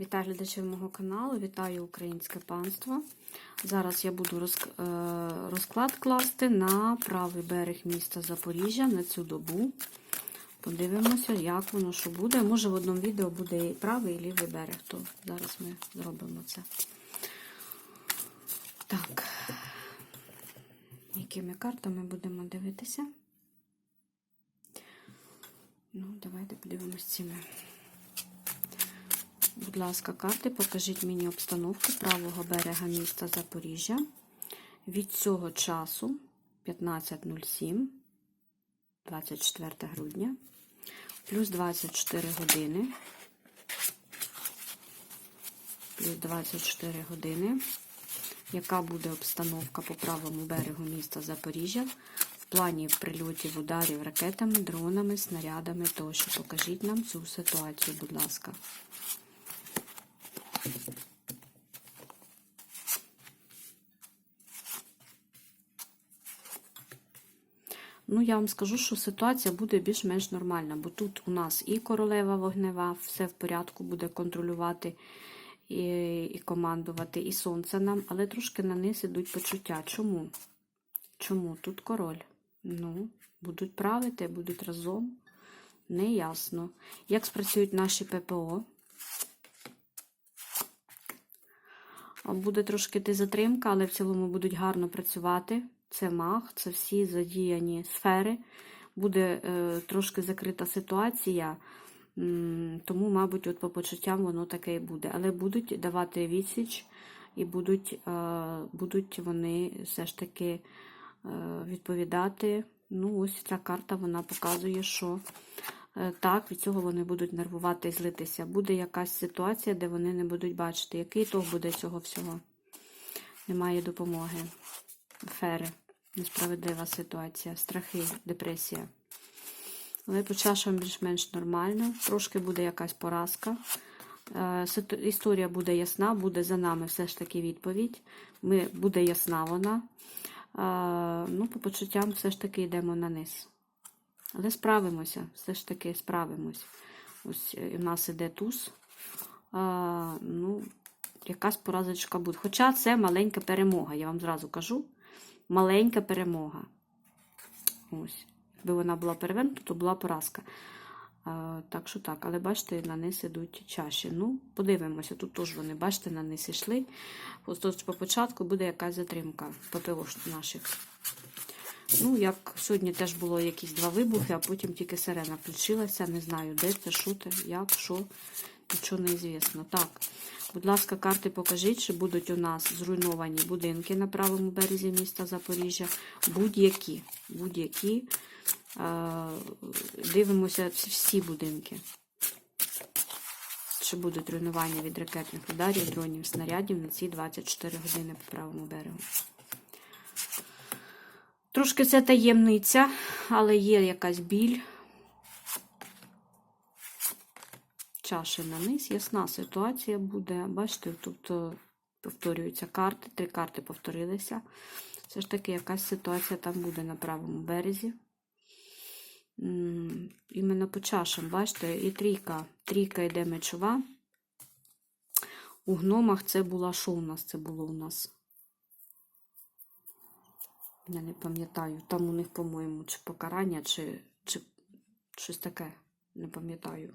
Вітаю глядачів мого каналу, вітаю українське панство. Зараз я буду е, розклад класти на правий берег міста Запоріжжя на цю добу. Подивимося, як воно що буде. Може в одному відео буде і правий, і лівий берег, то зараз ми зробимо це. Так, якими картами будемо дивитися? Ну, давайте подивимось цими. Будь ласка, карти, покажіть мені обстановку правого берега міста Запоріжжя від цього часу 15.07, 24 грудня, плюс 24 години, плюс 24 години. Яка буде обстановка по правому берегу міста Запоріжжя в плані прильотів, ударів ракетами, дронами, снарядами тощо? Покажіть нам цю ситуацію, будь ласка. Ну, я вам скажу, що ситуація буде більш-менш нормальна, бо тут у нас і королева вогнева, все в порядку буде контролювати і, і командувати, і сонце нам, але трошки на низ ідуть почуття. Чому? Чому? Тут король. Ну, будуть правити, будуть разом. Неясно. Як спрацюють наші ППО? Буде трошки йти затримка, але в цілому будуть гарно працювати. Це маг, це всі задіяні сфери. Буде е, трошки закрита ситуація, тому, мабуть, от по почуттям воно таке і буде. Але будуть давати відсіч і будуть, е, будуть вони все ж таки е, відповідати. Ну, ось ця карта вона показує, що так, від цього вони будуть нервувати і злитися. Буде якась ситуація, де вони не будуть бачити, який ітог буде цього всього. Немає допомоги. Афери, несправедлива ситуація, страхи, депресія. Але по чашам більш-менш нормально. Трошки буде якась поразка. Е, Історія буде ясна, буде за нами все ж таки відповідь. Ми, буде ясна вона. Е, Ну, по почуттям все ж таки йдемо на низ. Але справимося, все ж таки справимось. Ось е, у нас іде туз. А, ну, якась поразочка буде. Хоча це маленька перемога, я вам зразу кажу. Маленька перемога. Ось. Якби вона була перевернута, то була поразка. А, так що так, але бачите, на низ ідуть чаші. Ну, подивимося, тут теж вони, бачите, на низ йшли. Просто по початку буде якась затримка ППО наших. Ну, як сьогодні теж було якісь два вибухи, а потім тільки сирена включилася. Не знаю, де це, що це, як, що, нічого не звісно. Так, будь ласка, карти покажіть, чи будуть у нас зруйновані будинки на правому березі міста Запоріжжя. Будь-які. Будь-які. Е, Дивимося всі- всі будинки. Чи будуть руйнування від ракетних ударів, дронів, снарядів на ці 24 години по правому берегу. Трошки це таємниця, але є якась біль. Чаші на низ. Ясна ситуація буде. Бачите, тут е, повторюються карти, три карти повторилися. Все ж таки, якась ситуація там буде на правому березі. Іменно по чашам, бачите, і трійка. Трійка йде мечова. У гномах це була що у нас? Це було у нас? Я не пам'ятаю. Там у них, по-моєму, чи покарання, чи, чи щось таке. Не пам'ятаю.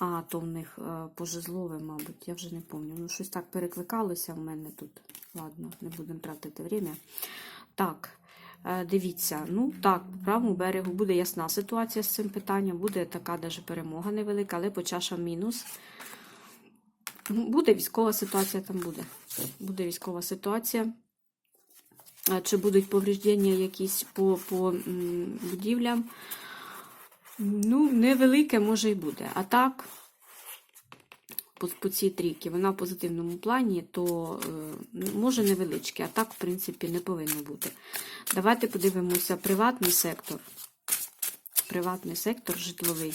А, то в них е, пожезлове, мабуть, я вже не пам'ятаю. Ну, щось так перекликалося в мене тут. Ладно, не будемо тратити время. Так, е, дивіться, ну так, по правому берегу буде ясна ситуація з цим питанням, буде така даже перемога невелика, але по чашам мінус. Буде військова ситуація, там буде. Буде військова ситуація. Чи будуть повреждення якісь по, по будівлям? Ну, невелике може і буде. А так, по, по цій трійки, вона в позитивному плані, то е, може невеличке, а так, в принципі, не повинно бути. Давайте подивимося приватний сектор. Приватний сектор житловий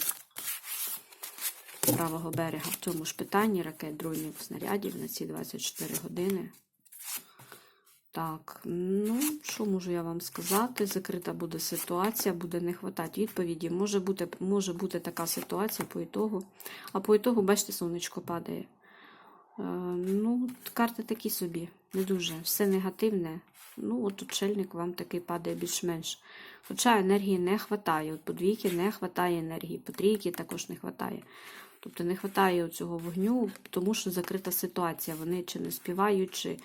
правого берега в цьому ж питанні ракет, дронів, снарядів на ці 24 години. Так, ну, що можу я вам сказати? Закрита буде ситуація, буде не хватати відповіді. Може бути, може бути така ситуація по ітогу. А по ітогу, бачите, сонечко падає. Е, ну, карти такі собі, не дуже. Все негативне. Ну, от очельник вам такий падає більш-менш. Хоча енергії не вистачає. От по двійки не вистачає енергії, по трійки також не вистачає. Тобто не вистачає цього вогню, тому що закрита ситуація. Вони чи не співають, чи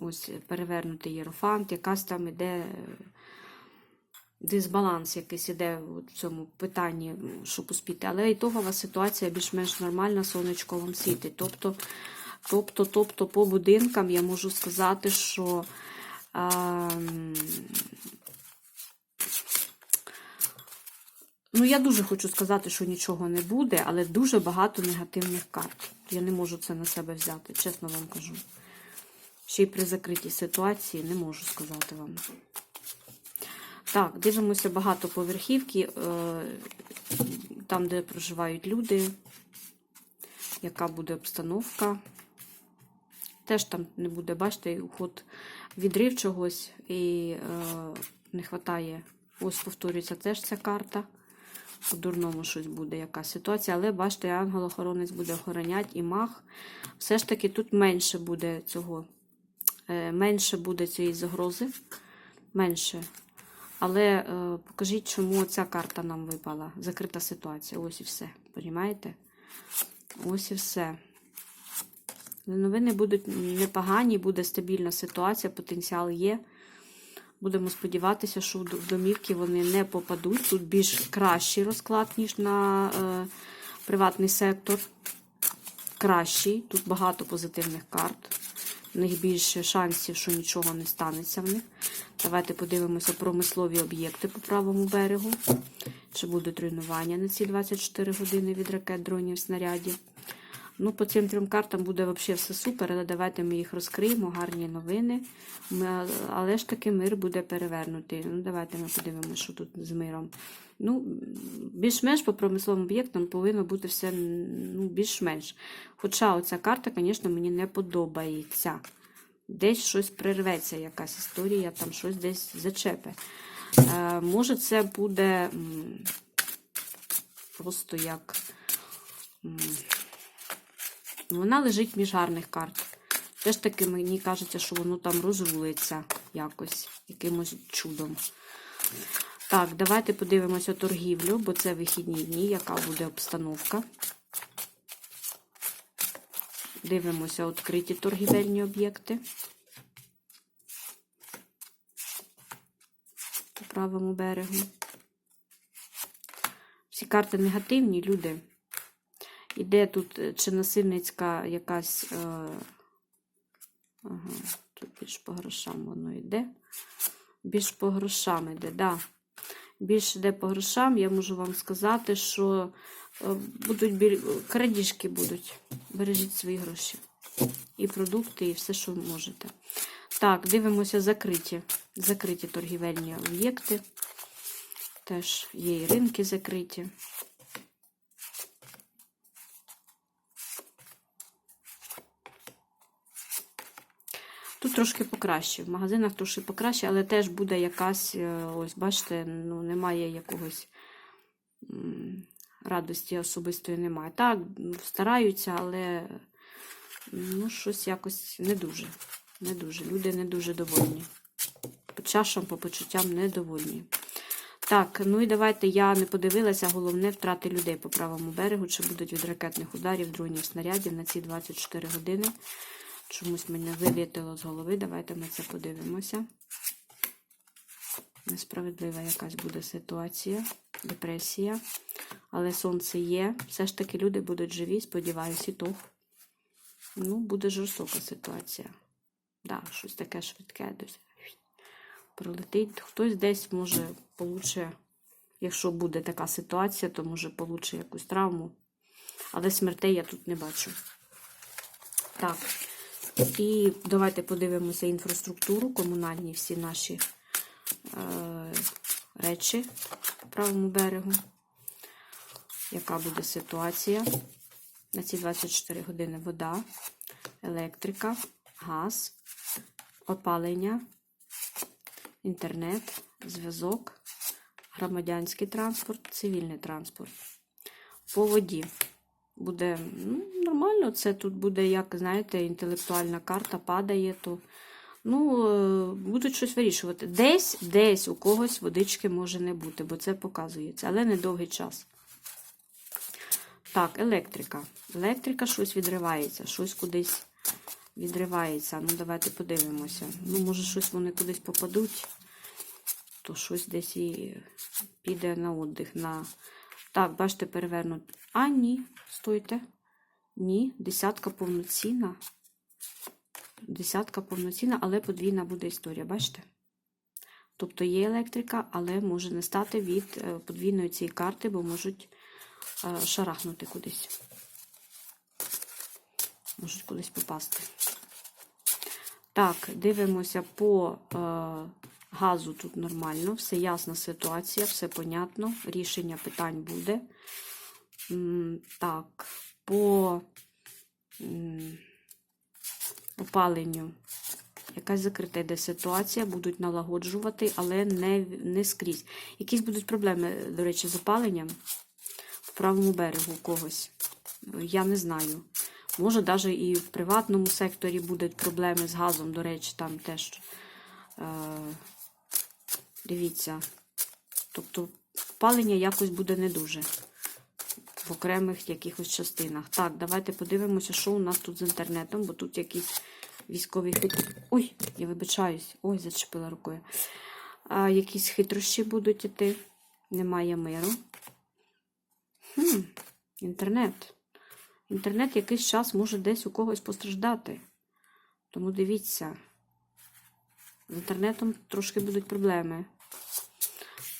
ось перевернутий єрофант, якась там іде е, дисбаланс якийсь іде в цьому питанні, щоб успіти. Але ітогова ситуація більш-менш нормальна, сонечко вам світить. Тобто, тобто, тобто по будинкам я можу сказати, що. А, Ну, я дуже хочу сказати, що нічого не буде, але дуже багато негативних карт. Я не можу це на себе взяти, чесно вам кажу. Ще й при закритій ситуації не можу сказати вам. Так, дивимося багатоповерхівки, е, там, де проживають люди, яка буде обстановка. Теж там не буде, бачите, уход відрив чогось і е, не вистачає. Ось повторюється теж ця карта. По-дурному щось буде, якась ситуація. Але бачите, ангел-охоронець буде охороняти і мах. Все ж таки тут менше буде цього. Е, менше буде цієї загрози. Менше. Але е, покажіть, чому ця карта нам випала. Закрита ситуація. Ось і все. Понімаєте? Ось і все. Новини будуть непогані, буде стабільна ситуація, потенціал є. Будемо сподіватися, що в домівки вони не попадуть. Тут більш кращий розклад, ніж на е, приватний сектор. Кращий. Тут багато позитивних карт. В них більше шансів, що нічого не станеться в них. Давайте подивимося промислові об'єкти по правому берегу. Чи будуть руйнування на ці 24 години від ракет, дронів, снарядів. Ну, по цим трьом картам буде взагалі все супер, але давайте ми їх розкриємо, гарні новини. Ми, але ж таки мир буде перевернутий. Ну, давайте ми подивимося, що тут з миром. Ну, більш-менш по промисловим об'єктам повинно бути все ну, більш-менш. Хоча оця карта, звісно, мені не подобається. Десь щось прерветься, якась історія, там щось десь зачепе. Е, може, це буде просто як. Вона лежить між гарних карт. Теж таки мені кажеться, що воно там розвулиться якось, якимось чудом. Так, давайте подивимося торгівлю, бо це вихідні дні, яка буде обстановка. Дивимося відкриті торгівельні об'єкти. По правому берегу. Всі карти негативні, люди. Іде тут е, чи насильницька якась. Е, ага, тут більш по грошам воно йде. Більш по грошам йде, да. Більш йде по грошам, я можу вам сказати, що е, будуть біль... крадіжки будуть. Бережіть свої гроші. І продукти, і все, що можете. Так, дивимося закриті. Закриті торгівельні об'єкти. Теж є і ринки закриті. Трошки покраще. В магазинах трошки покраще, але теж буде якась, е, ось, бачите, ну, немає якогось радості особистої немає. Так, стараються, але ну, щось якось не дуже. Не дуже. Люди не дуже довольні. По чашам, по почуттям недовольні. Так, ну і давайте я не подивилася, головне втрати людей по правому берегу, чи будуть від ракетних ударів, дронів, снарядів на ці 24 години. Чомусь мене вилітило з голови. Давайте ми це подивимося. Несправедлива якась буде ситуація, депресія. Але сонце є. Все ж таки люди будуть живі, сподіваюся, і то. Ну, буде жорстока ситуація. Да, щось таке швидке десь пролетить. Хтось десь може получе, якщо буде така ситуація, то може получе якусь травму. Але смертей я тут не бачу. Так. І давайте подивимося інфраструктуру, комунальні всі наші е, речі по правому берегу. Яка буде ситуація? На ці 24 години вода, електрика, газ, опалення, інтернет, зв'язок, громадянський транспорт, цивільний транспорт. По воді буде ну, нормально. Це тут буде, як знаєте, інтелектуальна карта падає, то ну, е, будуть щось вирішувати. Десь, десь у когось водички може не бути, бо це показується, але недовгий час. Так, електрика. Електрика щось відривається, щось кудись відривається. Ну, давайте подивимося. Ну, може, щось вони кудись попадуть, то щось десь і піде на отдих. На... Так, бачите, перевернуть. А, ні, стойте. Ні, десятка повноцінна. Десятка повноцінна, але подвійна буде історія, бачите? Тобто є електрика, але може не стати від е, подвійної цієї карти, бо можуть е, шарахнути кудись. Можуть кудись попасти. Так, дивимося по е, газу тут нормально, все ясна ситуація, все понятно, рішення питань буде. Так, по опаленню якась закрита йде ситуація, будуть налагоджувати, але не, не скрізь. Якісь будуть проблеми, до речі, з опаленням в правому берегу когось. Я не знаю. Може, навіть і в приватному секторі будуть проблеми з газом, до речі, там теж. Е, дивіться. Тобто, опалення якось буде не дуже в окремих якихось частинах. Так, давайте подивимося, що у нас тут з інтернетом, бо тут якісь військові хит... Ой, я вибачаюсь. Ой, зачепила рукою. А, якісь хитрощі будуть іти. Немає миру. Хм, інтернет. Інтернет якийсь час може десь у когось постраждати. Тому дивіться. З інтернетом трошки будуть проблеми.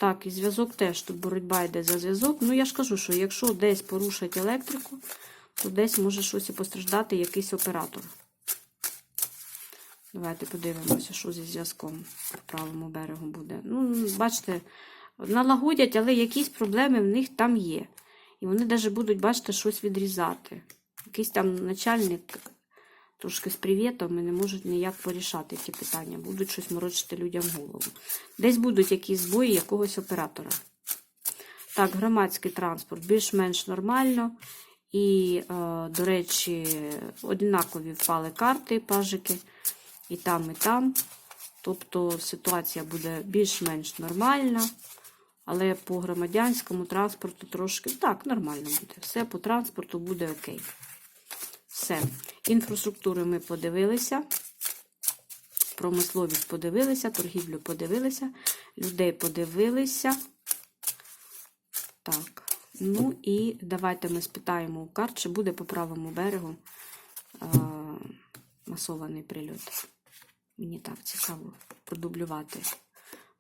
Так, і зв'язок теж. Тут боротьба йде за зв'язок. Ну, я ж кажу, що якщо десь порушать електрику, то десь може щось і постраждати якийсь оператор. Давайте подивимося, що зі зв'язком по правому берегу буде. Ну, бачите, налагодять, але якісь проблеми в них там є. І вони навіть будуть, бачите, щось відрізати. Якийсь там начальник трошки з привітом і не можуть ніяк порішати ті питання. Будуть щось морочити людям голову. Десь будуть якісь збої якогось оператора. Так, громадський транспорт більш-менш нормально. І, е, до речі, однакові впали карти, пажики. І там, і там. Тобто ситуація буде більш-менш нормальна. Але по громадянському транспорту трошки так, нормально буде. Все по транспорту буде окей. Все. Інфраструктуру ми подивилися. Промисловість подивилися, торгівлю подивилися, людей подивилися. Так. Ну і давайте ми спитаємо у карт, чи буде по правому берегу а, масований прильот. Мені так цікаво продублювати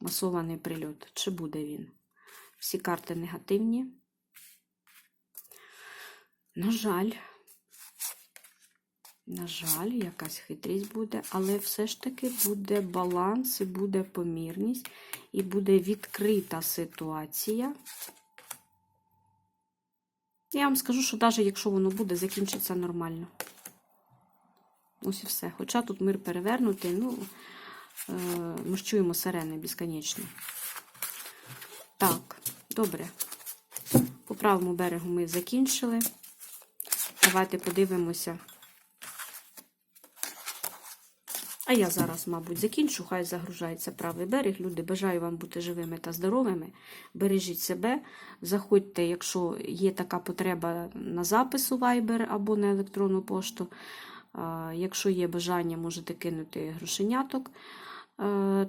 масований прильот. Чи буде він? Всі карти негативні. На жаль, на жаль, якась хитрість буде, але все ж таки буде баланс, і буде помірність, і буде відкрита ситуація. Я вам скажу, що навіть якщо воно буде, закінчиться нормально. Ось і все. Хоча тут мир перевернутий, ну, е, ми ж чуємо сирени безконечно. Так, добре. По правому берегу ми закінчили. Давайте подивимося. А я зараз, мабуть, закінчу, хай загружається правий берег. Люди, бажаю вам бути живими та здоровими. Бережіть себе. Заходьте, якщо є така потреба на запис у Viber або на електронну пошту. Якщо є бажання, можете кинути грошеняток,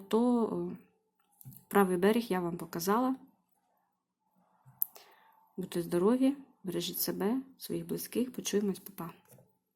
то правий берег я вам показала. Будьте здорові, бережіть себе, своїх близьких. Почуємось, папа.